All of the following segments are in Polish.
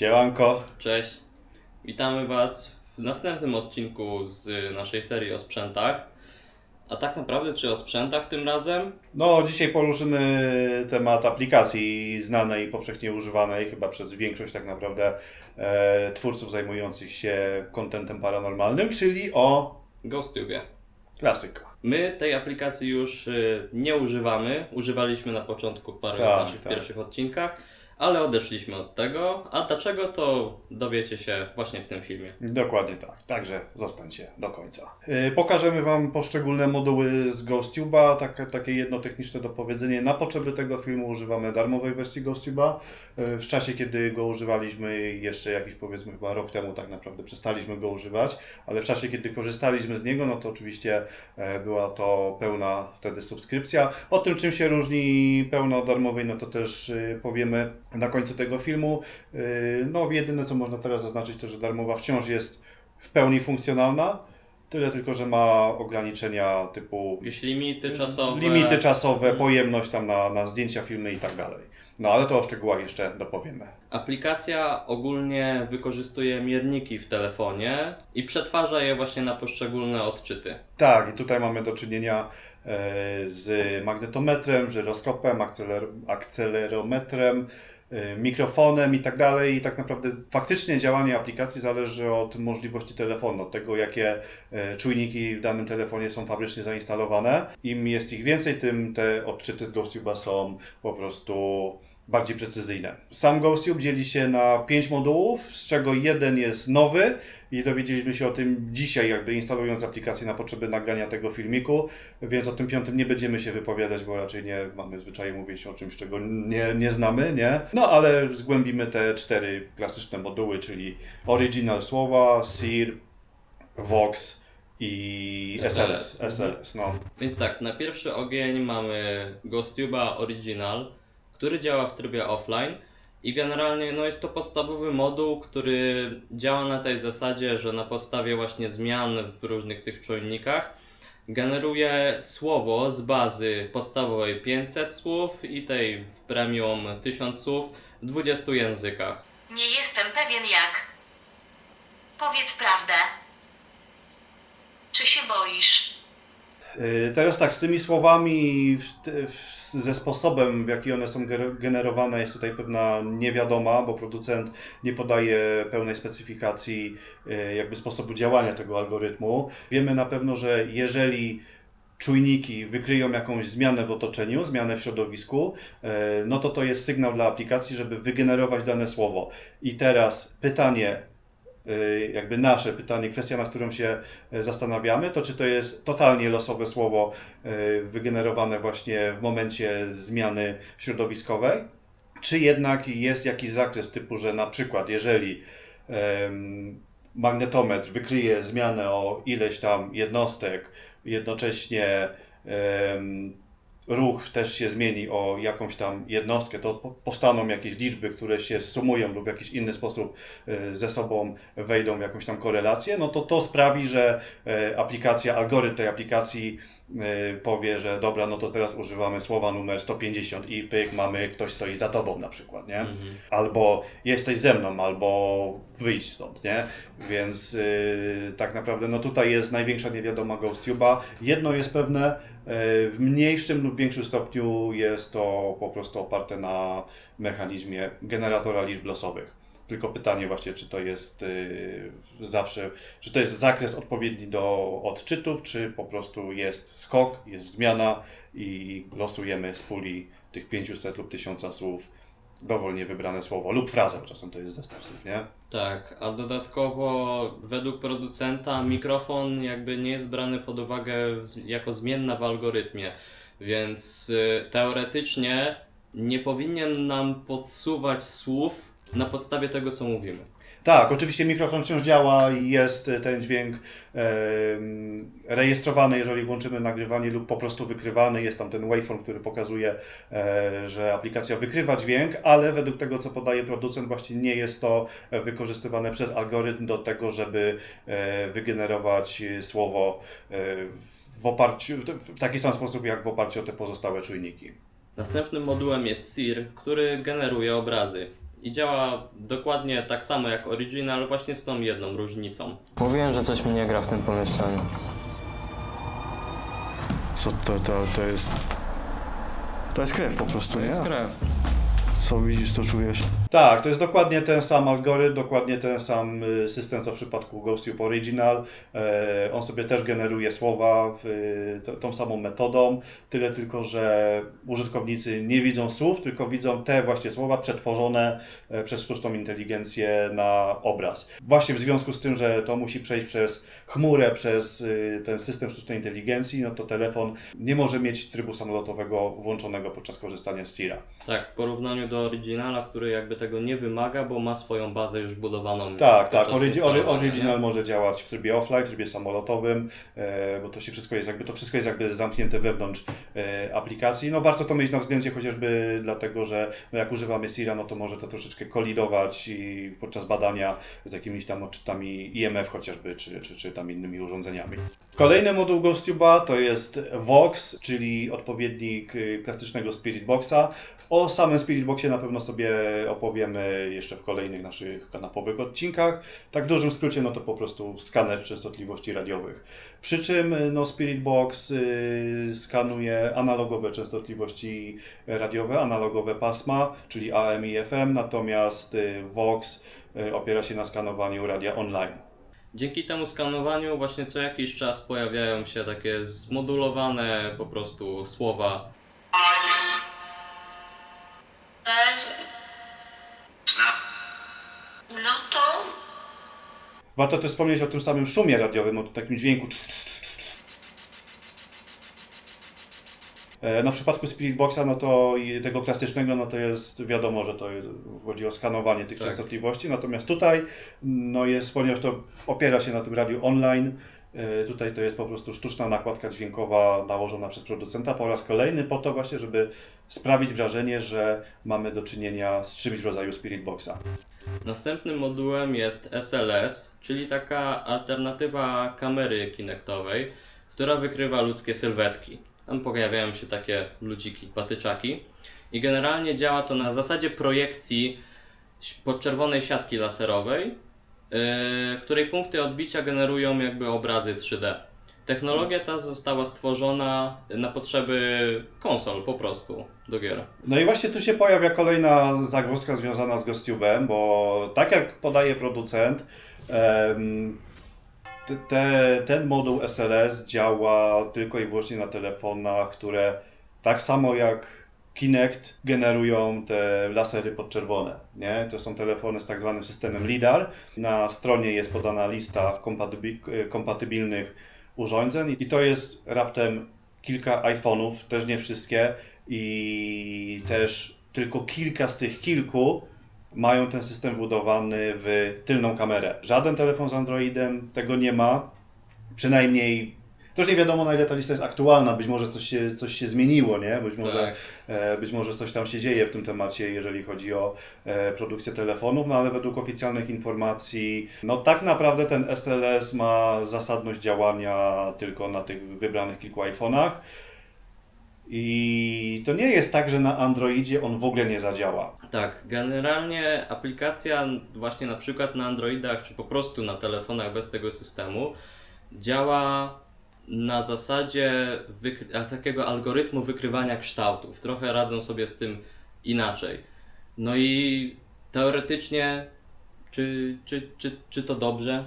Siemanko. Cześć, witamy Was w następnym odcinku z naszej serii o sprzętach. A tak naprawdę, czy o sprzętach tym razem? No, dzisiaj poruszymy temat aplikacji znanej i powszechnie używanej chyba przez większość tak naprawdę e, twórców zajmujących się kontentem paranormalnym, czyli o GhostTube. klasyka. My tej aplikacji już y, nie używamy. Używaliśmy na początku w paru Tak, naszych tak. pierwszych odcinkach, ale odeszliśmy od tego. A dlaczego, to dowiecie się właśnie w tym filmie. Dokładnie tak. Także zostańcie do końca. E, pokażemy Wam poszczególne moduły z GhostTube'a, takie, takie jedno techniczne dopowiedzenie. Na potrzeby tego filmu używamy darmowej wersji GhostTube'a. E, W czasie, kiedy go używaliśmy, jeszcze jakiś powiedzmy chyba rok temu tak naprawdę przestaliśmy go używać, ale w czasie, kiedy korzystaliśmy z niego, no to oczywiście e, była to pełna wtedy subskrypcja. O tym, czym się różni pełna od darmowej, no to też e, powiemy na końcu tego filmu. E, No, jedyne co można teraz zaznaczyć, to że darmowa wciąż jest w pełni funkcjonalna. Tyle tylko, że ma ograniczenia typu Jakieś limity czasowe. limity czasowe, pojemność tam na, na zdjęcia, filmy i tak dalej. No ale to o szczegółach jeszcze dopowiemy. Aplikacja ogólnie wykorzystuje mierniki w telefonie i przetwarza je właśnie na poszczególne odczyty. Tak, i tutaj mamy do czynienia e, z magnetometrem, żyroskopem, akceler, akcelerometrem, mikrofonem i tak dalej. I tak naprawdę faktycznie działanie aplikacji zależy od możliwości telefonu, od tego jakie e, czujniki w danym telefonie są fabrycznie zainstalowane. Im jest ich więcej, tym te odczyty z GhostTube'a są po prostu bardziej precyzyjne. Sam GhostTube dzieli się na 5 modułów, z czego jeden jest nowy i dowiedzieliśmy się o tym dzisiaj, jakby instalując aplikację na potrzeby nagrania tego filmiku, więc o tym piątym nie będziemy się wypowiadać, bo raczej nie mamy zwyczaju mówić o czymś, czego nie, nie znamy, nie? No ale zgłębimy te cztery klasyczne moduły, czyli original słowa, SIR, Vox i SLS. SLS. SLS, no. Więc tak, na pierwszy ogień mamy GhostTube'a Original, który działa w trybie offline i generalnie no, jest to podstawowy moduł, który działa na tej zasadzie, że na podstawie właśnie zmian w różnych tych czujnikach generuje słowo z bazy podstawowej 500 słów i tej w premium 1000 słów w 20 językach. Nie jestem pewien jak. Powiedz prawdę. Czy się boisz? Yy, Teraz tak, z tymi słowami, ze sposobem, w jaki one są generowane, jest tutaj pewna niewiadoma, bo producent nie podaje pełnej specyfikacji yy, jakby sposobu działania tego algorytmu. Wiemy na pewno, że jeżeli czujniki wykryją jakąś zmianę w otoczeniu, zmianę w środowisku, yy, no to to jest sygnał dla aplikacji, żeby wygenerować dane słowo. I teraz pytanie, y, jakby nasze pytanie, kwestia, nad którą się y, zastanawiamy, to czy to jest totalnie losowe słowo y, wygenerowane właśnie w momencie zmiany środowiskowej, czy jednak jest jakiś zakres typu, że na przykład jeżeli magnetometr wykryje zmianę o ileś tam jednostek, jednocześnie ruch też się zmieni o jakąś tam jednostkę, to po- powstaną jakieś liczby, które się sumują lub w jakiś inny sposób e, ze sobą wejdą w jakąś tam korelację, no to to sprawi, że e, aplikacja, algorytm tej aplikacji e, powie, że dobra, no to teraz używamy słowa numer 150 i pyk, mamy ktoś stoi za tobą na przykład, nie? Mhm. albo jesteś ze mną, albo wyjść stąd, nie? Więc yy, tak naprawdę no tutaj jest największa niewiadoma GhostTube'a. Jedno jest pewne, w mniejszym lub większym stopniu jest to po prostu oparte na mechanizmie generatora liczb losowych. Tylko pytanie właśnie, czy to jest yy, zawsze, czy to jest zakres odpowiedni do odczytów, czy po prostu jest skok, jest zmiana i losujemy z puli tych 500 lub 1000 słów dowolnie wybrane słowo lub frazę, czasem to jest zestaw nie? Tak, a dodatkowo według producenta mikrofon jakby nie jest brany pod uwagę jako zmienna w algorytmie, więc y, teoretycznie nie powinien nam podsuwać słów na podstawie tego, co mówimy. Tak, oczywiście mikrofon wciąż działa i jest e, ten dźwięk rejestrowany, jeżeli włączymy nagrywanie lub po prostu wykrywany. Jest tam ten waveform, który pokazuje, e, że aplikacja wykrywa dźwięk, ale według tego, co podaje producent, właśnie nie jest to e, wykorzystywane przez algorytm do tego, żeby wygenerować słowo w oparciu, w taki sam sposób, jak w oparciu o te pozostałe czujniki. Następnym modułem jest SIR, który generuje obrazy. I działa dokładnie tak samo jak Original, właśnie z tą jedną różnicą. Mówiłem, że coś mi nie gra w tym pomieszczeniu. Co to, to, to jest... To jest krew po prostu, nie? krew. Co widzisz, to czujesz? Tak, to jest dokładnie ten sam algorytm, dokładnie ten sam y, system co w przypadku GhostTube Original. E, On sobie też generuje słowa y, tą samą metodą, tyle tylko, że użytkownicy nie widzą słów, tylko widzą te właśnie słowa przetworzone e, przez sztuczną inteligencję na obraz. Właśnie w związku z tym, że to musi przejść przez chmurę, przez y, ten system sztucznej inteligencji, no to telefon nie może mieć trybu samolotowego włączonego podczas korzystania z Tira. Tak, w porównaniu do Originala, który jakby tego nie wymaga, bo ma swoją bazę już budowaną. Tak, tak. Origi- original nie? może działać w trybie offline, w trybie samolotowym, e, bo to się wszystko jest jakby to wszystko jest jakby zamknięte wewnątrz e, aplikacji. No warto to mieć na względzie chociażby dlatego, że no, jak używamy Sira, no to może to troszeczkę kolidować i podczas badania z jakimiś tam odczytami IMF chociażby, czy, czy, czy tam innymi urządzeniami. Kolejny moduł GhostTube'a to jest Vox, czyli odpowiednik y, klasycznego Spirit Boxa. O samym Spirit Boxie na pewno sobie opowiemy jeszcze w kolejnych naszych kanapowych odcinkach. Tak w dużym skrócie, no to po prostu skaner częstotliwości radiowych. Przy czym no, Spirit Box y, skanuje analogowe częstotliwości radiowe, analogowe pasma, czyli AM i FM, natomiast y, Vox y, opiera się na skanowaniu radia online. Dzięki temu skanowaniu właśnie co jakiś czas pojawiają się takie zmodulowane po prostu słowa. No to Warto też wspomnieć o tym samym szumie radiowym, o takim dźwięku. E, No w przypadku Spirit Boxa, no to i tego klasycznego, no to jest wiadomo, że to chodzi o skanowanie tych Tak. częstotliwości, natomiast tutaj, no jest, ponieważ to opiera się na tym radiu online, tutaj to jest po prostu sztuczna nakładka dźwiękowa nałożona przez producenta po raz kolejny po to właśnie, żeby sprawić wrażenie, że mamy do czynienia z czymś w rodzaju Spirit Boxa. Następnym modułem jest SLS, czyli taka alternatywa kamery kinektowej, która wykrywa ludzkie sylwetki. Tam pojawiają się takie ludziki, patyczaki. I generalnie działa to na zasadzie projekcji podczerwonej siatki laserowej, której punkty odbicia generują jakby obrazy 3D. Technologia ta została stworzona na potrzeby konsol po prostu do gier. No i właśnie tu się pojawia kolejna zagwozdka związana z GhostTube'em, bo tak jak podaje producent, te, ten moduł SLS działa tylko i wyłącznie na telefonach, które tak samo jak Kinect generują te lasery podczerwone. Nie? To są telefony z tak zwanym systemem LIDAR. Na stronie jest podana lista kompatybi- kompatybilnych urządzeń i to jest raptem kilka iPhone'ów, też nie wszystkie i też tylko kilka z tych kilku mają ten system wbudowany w tylną kamerę. Żaden telefon z Androidem tego nie ma, przynajmniej też nie wiadomo na ile ta lista jest aktualna, być może coś się, coś się zmieniło, nie? Być może Tak. E, Być może coś tam się dzieje w tym temacie, jeżeli chodzi o e, produkcję telefonów, no ale według oficjalnych informacji, no tak naprawdę ten SLS ma zasadność działania tylko na tych wybranych kilku iPhone'ach. I to nie jest tak, że na Androidzie on w ogóle nie zadziała. Tak, generalnie aplikacja właśnie na przykład na Androidach czy po prostu na telefonach bez tego systemu działa na zasadzie takiego algorytmu wykrywania kształtów. Trochę radzą sobie z tym inaczej. No i teoretycznie, czy, czy, czy, czy to dobrze?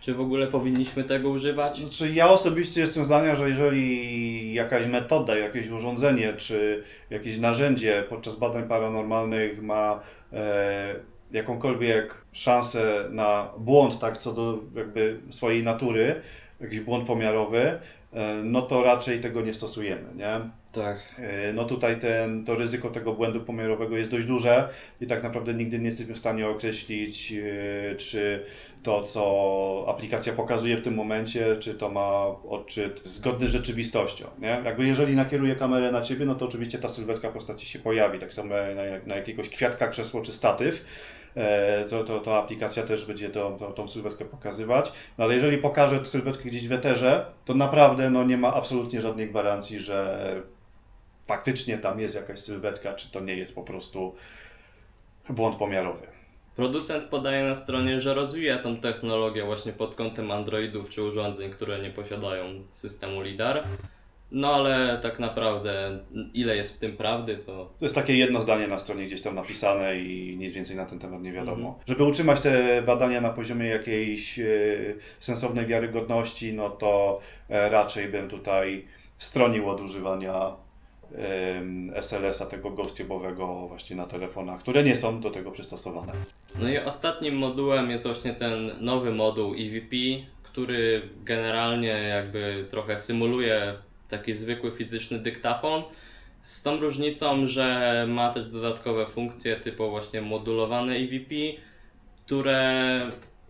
Czy w ogóle powinniśmy tego używać? Znaczy ja osobiście jestem zdania, że jeżeli jakaś metoda, jakieś urządzenie czy jakieś narzędzie podczas badań paranormalnych ma e, jakąkolwiek szansę na błąd, tak co do jakby swojej natury, jakiś błąd pomiarowy, e, no to raczej tego nie stosujemy, nie? Tak. E, No tutaj ten, to ryzyko tego błędu pomiarowego jest dość duże i tak naprawdę nigdy nie jesteśmy w stanie określić, e, czy to, co aplikacja pokazuje w tym momencie, czy to ma odczyt zgodny z rzeczywistością. Nie? Jakby jeżeli nakieruję kamerę na Ciebie, no to oczywiście ta sylwetka postaci się pojawi, tak samo na, na jakiegoś kwiatka, krzesło czy statyw. E, To, to, to aplikacja też będzie tą, tą, tą sylwetkę pokazywać. No ale jeżeli pokażę sylwetkę gdzieś w eterze, to naprawdę no, nie ma absolutnie żadnej gwarancji, że faktycznie tam jest jakaś sylwetka, czy to nie jest po prostu błąd pomiarowy. Producent podaje na stronie, że rozwija tą technologię właśnie pod kątem Androidów czy urządzeń, które nie posiadają systemu LiDAR. No ale tak naprawdę, ile jest w tym prawdy, to To jest takie jedno zdanie na stronie gdzieś tam napisane i nic więcej na ten temat nie wiadomo. Mhm. Żeby utrzymać te badania na poziomie jakiejś e, sensownej wiarygodności, no to e, raczej bym tutaj stronił od używania SLS-a tego ghostubowego właśnie na telefonach, które nie są do tego przystosowane. No i ostatnim modułem jest właśnie ten nowy moduł EVP, który generalnie jakby trochę symuluje taki zwykły fizyczny dyktafon. Z tą różnicą, że ma też dodatkowe funkcje typu właśnie modulowane EVP, które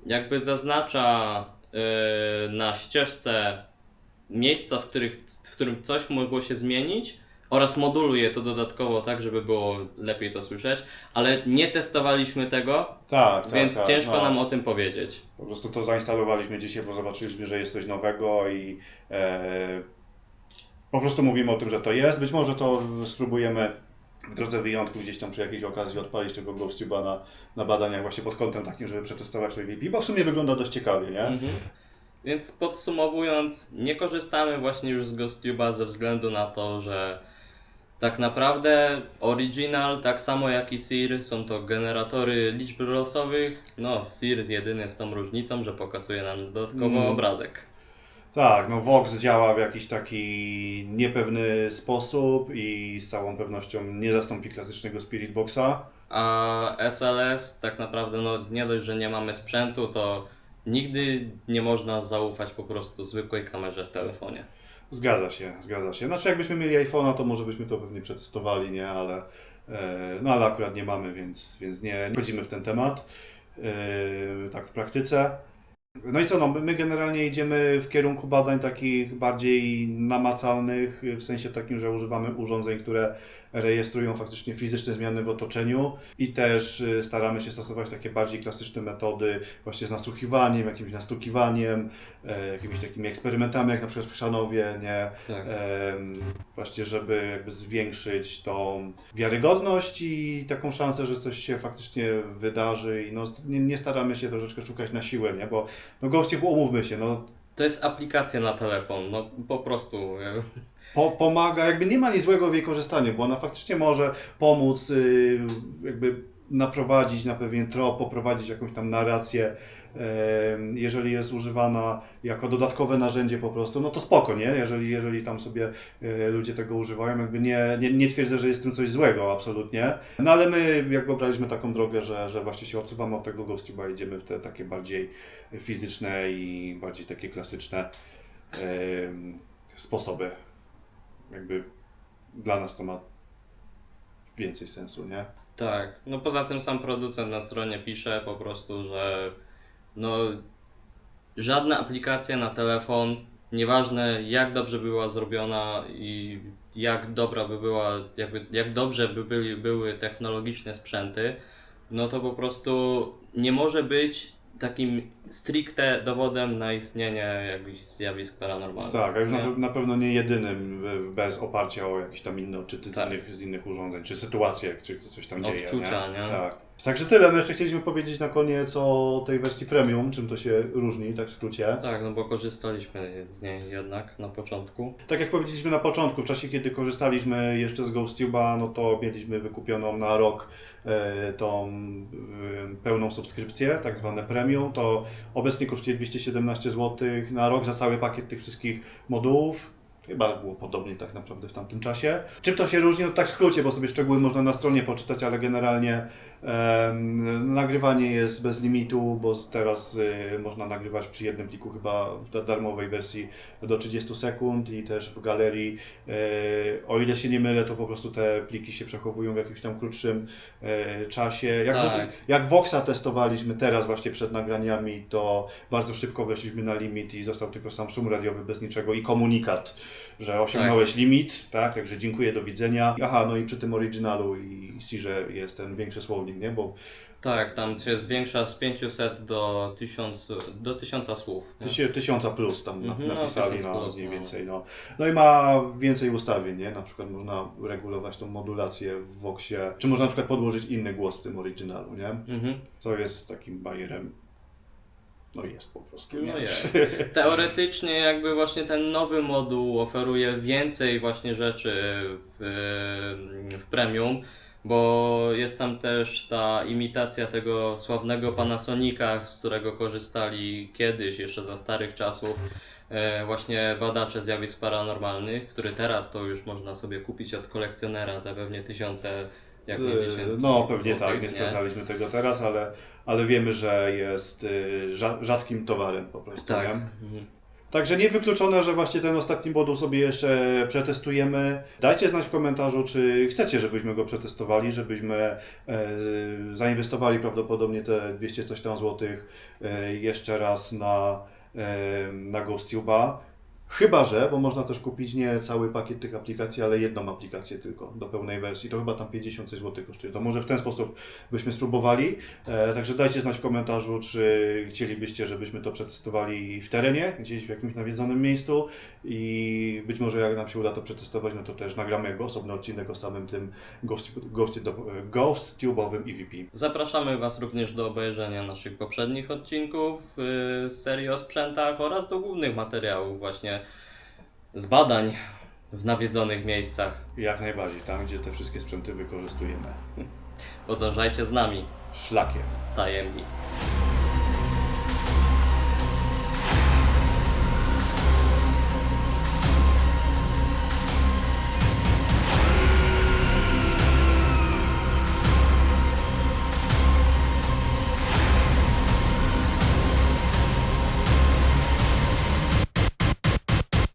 jakby zaznacza yy, na ścieżce miejsca, w, których, w którym coś mogło się zmienić oraz moduluje to dodatkowo tak, żeby było lepiej to słyszeć, ale nie testowaliśmy tego, Tak, tak. więc tak, ciężko no. nam o tym powiedzieć. Po prostu to zainstalowaliśmy dzisiaj, bo zobaczyliśmy, że jest coś nowego i e, po prostu mówimy o tym, że to jest. Być może to spróbujemy w drodze wyjątku gdzieś tam przy jakiejś okazji odpalić tego GhostTube'a na, na badaniach właśnie pod kątem takim, żeby przetestować to EVP, bo w sumie wygląda dość ciekawie, nie? Mhm. Więc podsumowując, nie korzystamy właśnie już z GhostTube'a ze względu na to, że tak naprawdę Original, tak samo jak i SIR, są to generatory liczb losowych. No, SIR jest jedyny z tą różnicą, że pokazuje nam dodatkowo Mm. obrazek. Tak, no Vox działa w jakiś taki niepewny sposób i z całą pewnością nie zastąpi klasycznego Spirit Boxa. A SLS tak naprawdę, no nie dość, że nie mamy sprzętu, to nigdy nie można zaufać po prostu zwykłej kamerze w telefonie. Zgadza się, zgadza się. Znaczy jakbyśmy mieli iPhone'a, to może byśmy to pewnie przetestowali, nie? Ale, e, no ale akurat nie mamy, więc, więc nie, nie wchodzimy w ten temat e, tak w praktyce. No i co, no, my generalnie idziemy w kierunku badań takich bardziej namacalnych, w sensie takim, że używamy urządzeń, które rejestrują faktycznie fizyczne zmiany w otoczeniu i też y, staramy się stosować takie bardziej klasyczne metody właśnie z nasłuchiwaniem, jakimś nastukiwaniem, e, jakimiś takimi eksperymentami, jak na przykład w Chrzanowie, nie? Tak. Właśnie, żeby jakby zwiększyć tą wiarygodność i taką szansę, że coś się faktycznie wydarzy i no, nie, nie staramy się troszeczkę szukać na siłę, nie? Bo no goście, umówmy się, no To jest aplikacja na telefon, no po prostu. po, pomaga, jakby nie ma nic złego w jej korzystaniu, bo ona faktycznie może pomóc y, jakby naprowadzić na pewien trop, poprowadzić jakąś tam narrację, jeżeli jest używana jako dodatkowe narzędzie po prostu, no to spoko, nie? Jeżeli, jeżeli tam sobie e, ludzie tego używają, jakby nie, nie, nie twierdzę, że jest w tym coś złego, absolutnie. No ale my jakby obraliśmy taką drogę, że, że właśnie się odsuwamy od tego GhostTube'a, idziemy w te takie bardziej fizyczne i bardziej takie klasyczne sposoby jakby dla nas to ma więcej sensu, nie? Tak, no poza tym sam producent na stronie pisze po prostu, że no żadna aplikacja na telefon, nieważne jak dobrze była zrobiona i jak dobra by była, jakby, jak dobrze by byli, były technologiczne sprzęty, no to po prostu nie może być takim stricte dowodem na istnienie jakichś zjawisk paranormalnych. Tak, a już na, na pewno nie jedynym bez oparcia o jakieś tam inne odczyty z, Tak. innych, z innych urządzeń, czy sytuacje, czy coś tam dzieje. Odczucia, nie? nie? Tak. Także tyle. No jeszcze chcieliśmy powiedzieć na koniec o tej wersji premium, czym to się różni, tak w skrócie. Tak, no bo korzystaliśmy z niej jednak na początku. Tak jak powiedzieliśmy na początku, w czasie kiedy korzystaliśmy jeszcze z GhostTube'a, no to mieliśmy wykupioną na rok e, tą e, pełną subskrypcję, tak zwane premium. To obecnie kosztuje 217 zł na rok za cały pakiet tych wszystkich modułów. Chyba było podobnie tak naprawdę w tamtym czasie. Czym to się różni? No tak w skrócie, bo sobie szczegóły można na stronie poczytać, ale generalnie em, nagrywanie jest bez limitu, bo teraz y, można nagrywać przy jednym pliku chyba w da- darmowej wersji do 30 sekund i też w galerii, e, o ile się nie mylę, to po prostu te pliki się przechowują w jakimś tam krótszym e, czasie. Jak, Tak. jak Voxa testowaliśmy teraz właśnie przed nagraniami, to bardzo szybko weszliśmy na limit i został tylko sam szum radiowy bez niczego i komunikat że osiągnąłeś limit, tak? Także dziękuję, do widzenia. Aha, no i przy tym oryginalu i Sirze jest ten większy słownik, nie? Bo Tak, tam się zwiększa z 500 do 1000, do 1000 słów. nie? tysię, tysiąca plus tam Mhm, no, napisali, no, plus, mniej no. więcej, no. No i ma więcej ustawień, nie? Na przykład można regulować tą modulację w Voxie, czy można na przykład podłożyć inny głos w tym oryginalu, nie? Mhm. Co jest takim bajerem. No jest po prostu. No nie? jest. Teoretycznie jakby właśnie ten nowy moduł oferuje więcej właśnie rzeczy w, w premium, bo jest tam też ta imitacja tego sławnego Panasonica, z którego korzystali kiedyś, jeszcze za starych czasów, e, właśnie badacze zjawisk paranormalnych, który teraz to już można sobie kupić od kolekcjonera za pewnie tysiące, jak nie Yy, dziesiątki No pewnie złotych, tak, nie sprawdzaliśmy tego teraz, ale, ale wiemy, że jest rza- rzadkim towarem po prostu. Tak. Nie? Mhm. Także niewykluczone, że właśnie ten ostatni moduł sobie jeszcze przetestujemy. Dajcie znać w komentarzu, czy chcecie, żebyśmy go przetestowali, żebyśmy e, zainwestowali prawdopodobnie te 200 coś tam złotych e, jeszcze raz na, e, na GhostTube'a. Chyba, że, bo można też kupić nie cały pakiet tych aplikacji, ale jedną aplikację tylko do pełnej wersji. To chyba tam 50 coś złotych kosztuje. To może w ten sposób byśmy spróbowali. E, także dajcie znać w komentarzu, czy chcielibyście, żebyśmy to przetestowali w terenie, gdzieś w jakimś nawiedzonym miejscu i być może jak nam się uda to przetestować, no to też nagramy jakby osobny odcinek o samym tym ghost, ghost, EVP. Zapraszamy Was również do obejrzenia naszych poprzednich odcinków yy, serii o sprzętach oraz do głównych materiałów właśnie z badań w nawiedzonych miejscach. Jak najbardziej, tam gdzie te wszystkie sprzęty wykorzystujemy. Podążajcie z nami Szlakiem. tajemnic.